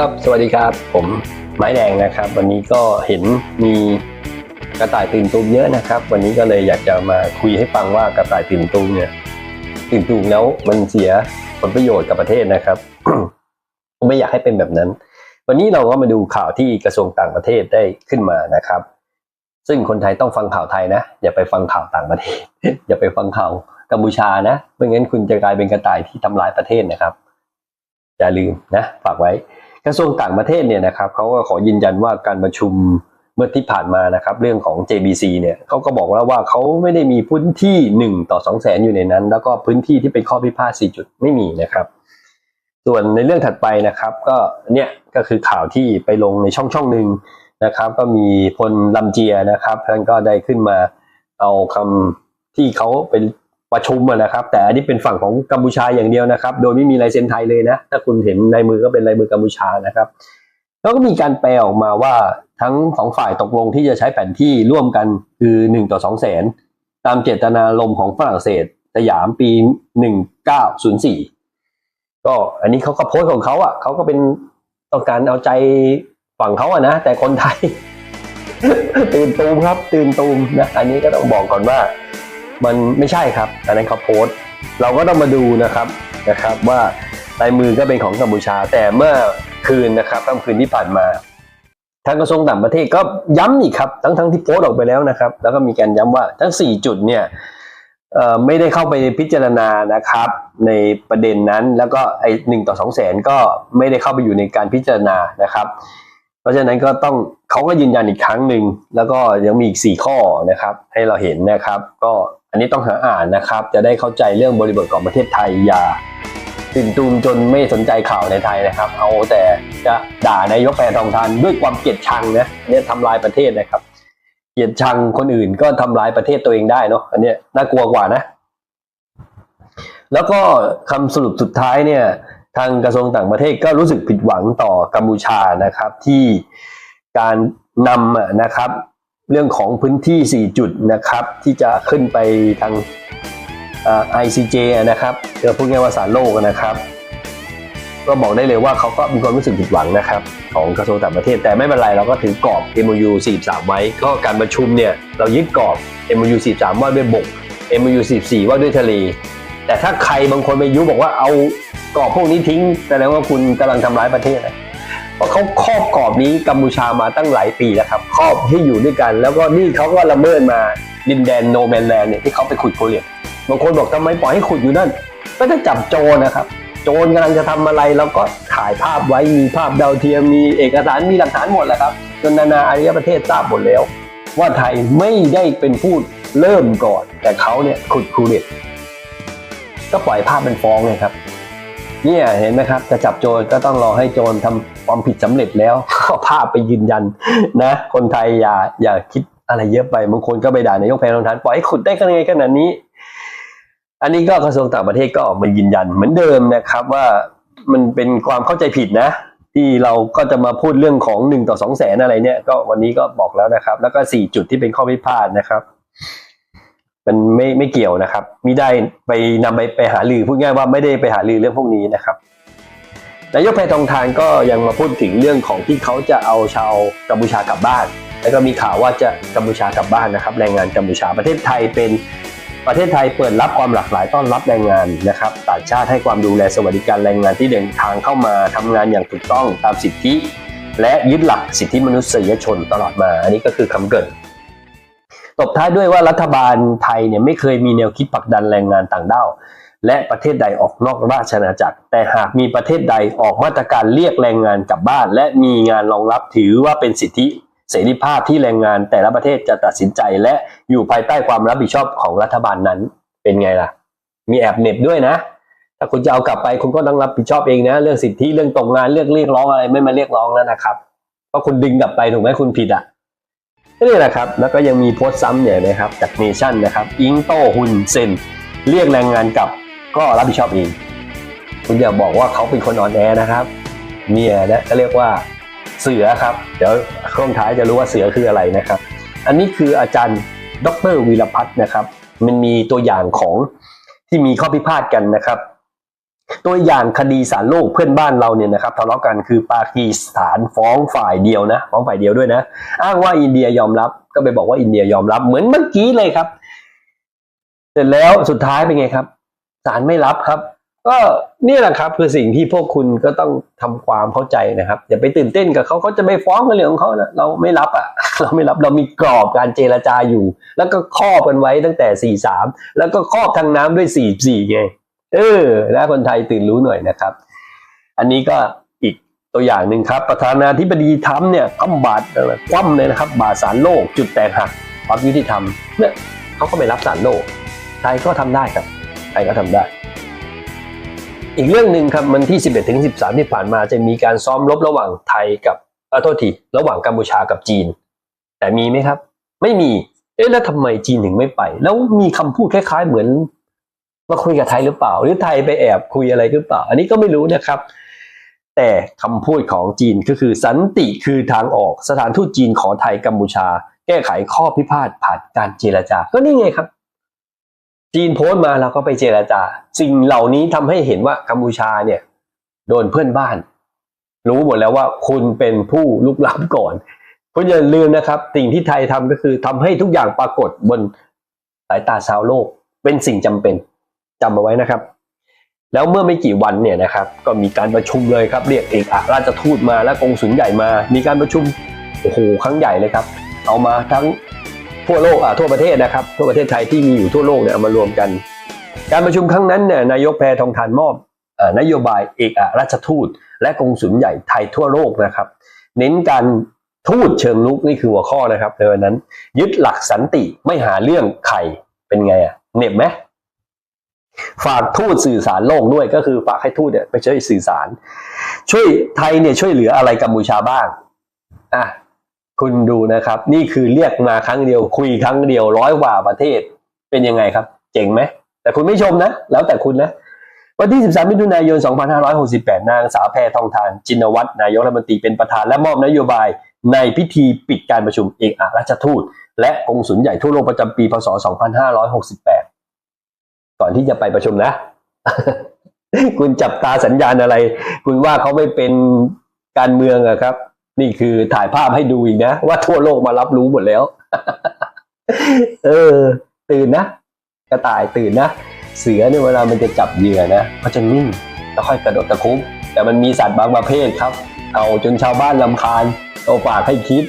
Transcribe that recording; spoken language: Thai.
ครับ สวัสดีครับ ผมไม้แดงนะครับ วันนี้ก็เห็นมีกระต่ายตื่นตูมเยอะนะครับ วันนี้ก็เลยอยากจะมาคุยให้ฟังว่ากระต่ายตื่นตูมเนี่ยตื่นตูมแล้วมันเสียผลประโยชน์กับประเทศนะครับ ไม่อยากให้เป็นแบบนั้น วันนี้เราก็มาดูข่าวที่กระทรวงต่างประเทศได้ขึ้นมานะครับ ซึ่งคนไทยต้องฟังข่าวไทยนะ อย่าไปฟังข่าวต่างประเทศ อย่าไปฟังข่าวกัมพูชานะไม่งั้นคุณจะกลายเป็นกระต่ายที่ทำลายประเทศนะครับอย่าลืมนะฝากไว้ กระทรวงต่างประเทศเนี่ยนะครับเขาก็ขอยืนยันว่าการประชุมเมื่อที่ผ่านมานะครับเรื่องของ JBC เนี่ยเขาก็บอกแล้วว่าเขาไม่ได้มีพื้นที่ 1 ต่อ 2 0 0แสนอยู่ในนั้น แล้วก็พื้นที่ที่เป็นข้อพิพาท4จุดไม่มีนะครับ ส่วนในเรื่องถัดไปนะครับ ก็เนี่ยก็คือข่าวที่ไปลงในช่องช่องหนึ่งนะครับ ก็มีพลลำเจียนะครับท่านก็ได้ขึ้นมาเอาคำที่เขาเป็น ประชุมอะนะครับ แต่อันนี้เป็นฝั่งของกัมพูชาอย่างเดียวนะครับ โดยไม่มีลายเซ็นไทยเลยนะ ถ้าคุณเห็นในมือก็เป็นลายมือกัมพูชานะครับ แล้วก็มีการแปลออกมาว่าทั้งสองฝ่ายตกลงที่จะใช้แผนที่ร่วมกันคือหนึ่งต่อสองแสนตามเจตนารมณ์ของฝรั่งเศสสยามปีหนึ่งเก้าศูนย์สี่ก็อันนี้เขาก็โพสต์ของเขาอะเขาก็เป็นต้องการเอาใจฝั่งเขาอะนะแต่คนไทย ตื่นตูมครับ ตื่นตูมนะ อันนี้ก็ต้องบอกก่อนว่า มันไม่ใช่ครับอันนั้นเขาโพสต์เราก็ต้องมาดูนะครับนะครับว่าลายมือก็เป็นของกัมพูชา แต่เมื่อคืนนะครับค่ำคืนที่ผ่านมาทางกระทรวงต่างประเทศก็ย้ำอีกครับทั้งทั้งที่โพสต์ออกไปแล้วนะครับ แล้วก็มีการย้ำว่าทั้ง 4 จุดเนี่ยไม่ได้เข้าไปพิจารณานะครับ ในประเด็นนั้นแล้วก็ไอ้หนึ่งต่อสองแสนก็ไม่ได้เข้าไปอยู่ในการพิจารณานะครับ เพราะฉะนั้นก็ต้องเขาก็ยืนยันอีกครั้งหนึ่งแล้วก็ยังมีอีก 4 ข้อนะครับ ให้เราเห็นนะครับ ก็ อันนี้ต้องหาอ่านนะครับ จะได้เข้าใจเรื่องบริบทของประเทศไทยอย่าตื่นตูมจนไม่สนใจข่าวในไทยนะครับ เอาแต่จะด่านายกแพทองทานด้วยความเกลียดชังนะเนี่ยทำลายประเทศนะครับ เกลียดชังคนอื่นก็ทำลายประเทศตัวเองได้เนาะอันเนี้ยน่ากลัวกว่านะ แล้วก็คำสรุปสุดท้ายเนี่ย ทางกระทรวงต่างประเทศก็รู้สึกผิดหวังต่อกัมพูชานะครับ ที่การนำนะครับ เรื่องของพื้นที่ 4 จุดนะครับ ที่จะขึ้นไปทางเอ่อ ICJ นะครับเออพูดง่ายว่าศาลโลกนะครับ ก็บอกได้เลยว่าเขาก็มีความรู้สึกผิดหวังนะครับ ของกระทรวงต่างประเทศ แต่ไม่เป็นไรเราก็ถือกรอบ MOU 43 ไว้ ก็การประชุมเนี่ย เรายึดกรอบ MOU 43 ว่าด้วยบก MOU 44 ว่าด้วยทะเล แต่ถ้าใครบางคนไปยุบอกว่าเอากรอบพวกนี้ทิ้งแสดงว่าคุณกำลังทำร้ายประเทศนะ เขาครอบกรอบนี้กัมพูชามาตั้งหลายปีแล้วครับครอบให้อยู่ด้วยกัน แล้วก็นี่เขาก็ละเมิดมาดินแดนโนแมนแลนด์เนี่ยที่เขาไปขุดโคเรียบางคนบอกทำไมปล่อยให้ขุดอยู่นั่น ก็จะจับโจรนะครับ โจรกำลังจะทำอะไรเราก็ถ่ายภาพไว้มีภาพดาวเทียมมีเอกสารมีหลักฐานหมดแล้วครับจนนานาอารยประเทศทราบหมดแล้ว ว่าไทยไม่ได้เป็นผู้เริ่มก่อน แต่เขาเนี่ยขุดคูเรียก็ปล่อยภาพเป็นฟ้องไงครับ เนี่ยเห็นไหมครับจะจับโจรก็ต้องรอให้โจรทำความผิดสำเร็จแล้วก็ภาพไปยืนยันนะ คนไทยอย่าอย่าคิดอะไรเยอะไปบางคนก็ไปด่านายกแพทองทานปล่อยให้ขุดได้กันยังไงขนาดนี้ อันนี้ก็กระทรวงต่างประเทศก็ออกมายืนยันเหมือนเดิมนะครับว่ามันเป็นความเข้าใจผิดนะที่เราก็จะมาพูดเรื่องของหนึ่งต่อสองแสนอะไรเนี่ย ก็วันนี้ก็บอกแล้วนะครับ แล้วก็สี่จุดที่เป็นข้อพิพาทนะครับ มันไม่ไม่เกี่ยวนะครับมิได้ไปนำไปไปหาลือพูดง่ายว่าไม่ได้ไปหาลือเรื่องพวกนี้นะครับนายกแพทองทานก็ยังมาพูดถึงเรื่องของที่เขาจะเอาชาวกัมพูชากลับบ้าน แล้วก็มีข่าวว่าจะกัมพูชากลับบ้านนะครับ แรงงานกัมพูชาประเทศไทยเป็นประเทศไทยเปิดรับความหลากหลายต้อนรับแรงงานนะครับต่างชาติให้ความดูแลสวัสดิการแรงงานที่เดินทางเข้ามาทำงานอย่างถูกต้องตามสิทธิ และยึดหลักสิทธิมนุษยชนตลอดมา อันนี้ก็คือคำเกิน ตบท้ายด้วยว่ารัฐบาลไทยเนี่ยไม่เคยมีแนวคิดผลักดันแรงงานต่างด้าวและประเทศใดออกนอกราชอาณาจักร แต่หากมีประเทศใดออกมาตรการเรียกแรงงานกลับบ้าน และมีงานรองรับถือว่าเป็นสิทธิเสรีภาพที่แรงงานแต่ละประเทศจะตัดสินใจ และอยู่ภายใต้ความรับผิดชอบของรัฐบาลนั้นเป็นไงล่ะ มีแอบเน็บด้วยนะ ถ้าคุณจะเอากลับไปคุณก็ต้องรับผิดชอบเองนะ เรื่องสิทธิเรื่องตกงงานเรื่องเรียกร้องอะไรไม่มาเรียกร้องแล้วนะครับเพราะคุณดึงกลับไปถูกไหมคุณผิดอะ นี่แหละครับ แล้วก็ยังมีโพสต์ซ้ำเนี่ยนะครับจากเนชั่นนะครับอิงโต้ฮุนเซนเรียกแรงงานกลับก็รับผิดชอบเองคุณอย่าบอกว่าเขาเป็นคนอ่อนแอนะครับเนี่ยนะก็เรียกว่าเสือครับ เดี๋ยวช่วงท้ายจะรู้ว่าเสือคืออะไรนะครับ อันนี้คืออาจารย์ดรวีรพัฒน์นะครับ มันมีตัวอย่างของที่มีข้อพิพาทกันนะครับ ตัวอย่างคดีศาลโลกเพื่อนบ้านเราเนี่ยนะครับทะเลาะกันคือปากีสถานฟ้องฝ่ายเดียวนะฟ้องฝ่ายเดียวด้วยนะ อ้างว่าอินเดียยอมรับ ก็ไปบอกว่าอินเดียยอมรับเหมือนเมื่อกี้เลยครับ เสร็จแล้วสุดท้ายเป็นไงครับศาลไม่รับครับ ก็นี่แหละครับคือสิ่งที่พวกคุณก็ต้องทำความเข้าใจนะครับอย่าไปตื่นเต้นกับเขาเขาจะไม่ฟ้องกันเรื่องของเขานะเราไม่รับอะเราไม่รับเรามีกรอบการเจรจาอยู่ แล้วก็ครอบกันไว้ตั้งแต่ 43 แล้วก็ครอบทางน้ำด้วย 44ไง เออแล้วคนไทยตื่นรู้หน่อยนะครับ อันนี้ก็อีกตัวอย่างหนึ่งครับ ประธานาธิบดีทรัมป์เนี่ยคว่ำบาตรอะไรคว่ำเลยนะครับ บาตรสารโลก จุดแตกหักความยุติธรรมเนี่ยเขาก็ไม่รับสารโลกไทยก็ทำได้ครับไทยก็ทำได้ อีกเรื่องหนึ่งครับมันที่ 11ถึง13 ที่ผ่านมาจะมีการซ้อมรบระหว่างไทยกับอโทษทีระหว่างกัมพูชากับจีน แต่มีไหมครับ ไม่มีเอ๊ะแล้วทำไมจีนถึงไม่ไป แล้วมีคำพูดคล้ายๆเหมือน มาคุยกับไทยหรือเปล่า หรือไทยไปแอบคุยอะไรหรือเปล่า อันนี้ก็ไม่รู้นะครับ แต่คำพูดของจีนก็คือสันติคือทางออกสถานทูตจีนขอไทยกัมพูชา แก้ไขข้อพิพาทผ่านการเจรจา ก็นี่ไงครับ จีนโพสต์มาเราก็ไปเจรจา สิ่งเหล่านี้ทำให้เห็นว่ากัมพูชาเนี่ย โดนเพื่อนบ้าน รู้หมดแล้วว่าคุณเป็นผู้ลุกล้ำก่อนคุณอย่าลืมนะครับ สิ่งที่ไทยทำก็คือทำให้ทุกอย่างปรากฏบนสายตาชาวโลกเป็นสิ่งจำเป็น จำเอาไว้นะครับ แล้วเมื่อไม่กี่วันเนี่ยนะครับก็มีการประชุมเลยครับเรียกเอกอัครราชทูตมาและกองสุลใหญ่มา มีการประชุมโอ้โหครั้งใหญ่เลยครับ เอามาทั้งทั่วโลกอะทั่วประเทศนะครับทั่วประเทศไทยที่มีอยู่ทั่วโลกเนี่ยามารวมกัน การประชุมครั้งนั้นเนี่ยนายกแพทองทานมอบอนโยบายเอกอัครราชทูต และกองสุลใหญ่ไทยทั่วโลกนะครับ เน้นการทูตเชิงลุกนี่คือหัวข้อนะครับในวันนั้น ยึดหลักสันติไม่หาเรื่องใครเป็นไงอะเหน็บไหม ฝากทูตสื่อสารโลกด้วยก็คือฝากให้ทูตเนี่ยไปช่วยสื่อสาร ช่วยไทยเนี่ยช่วยเหลืออะไรกัมพูชาบ้างอะคุณดูนะครับ นี่คือเรียกมาครั้งเดียว คุยครั้งเดียวร้อยกว่าประเทศเป็นยังไงครับ เจ๋งไหมแต่คุณไม่ชมนะ แล้วแต่คุณนะ วันที่ 13 มิถุนายน 2568 นางสาวแพทองทาน จินวัตรนายกรัฐมนตรีเป็นประธานและมอบนโยบายในพิธีปิดการประชุมเอกอัครราชทูต และกงสุลใหญ่ทั่วโลกประจำปีพศ 2568 ก่อนที่จะไปประชุมนะ คุณจับตาสัญญาณอะไร คุณว่าเขาไม่เป็นการเมืองอะครับ นี่คือถ่ายภาพให้ดูอีกนะ ว่าทั่วโลกมารับรู้หมดแล้ว เออ ตื่นนะ กระต่ายตื่นนะ เสือเนี่ยเวลามันจะจับเหยื่อนะเขาจะนิ่งแล้วค่อยกระโดดตะคุบแต่มันมีสัตว์บางประเภทครับ เอาจนชาวบ้านลำคาญเอาฝากให้คิด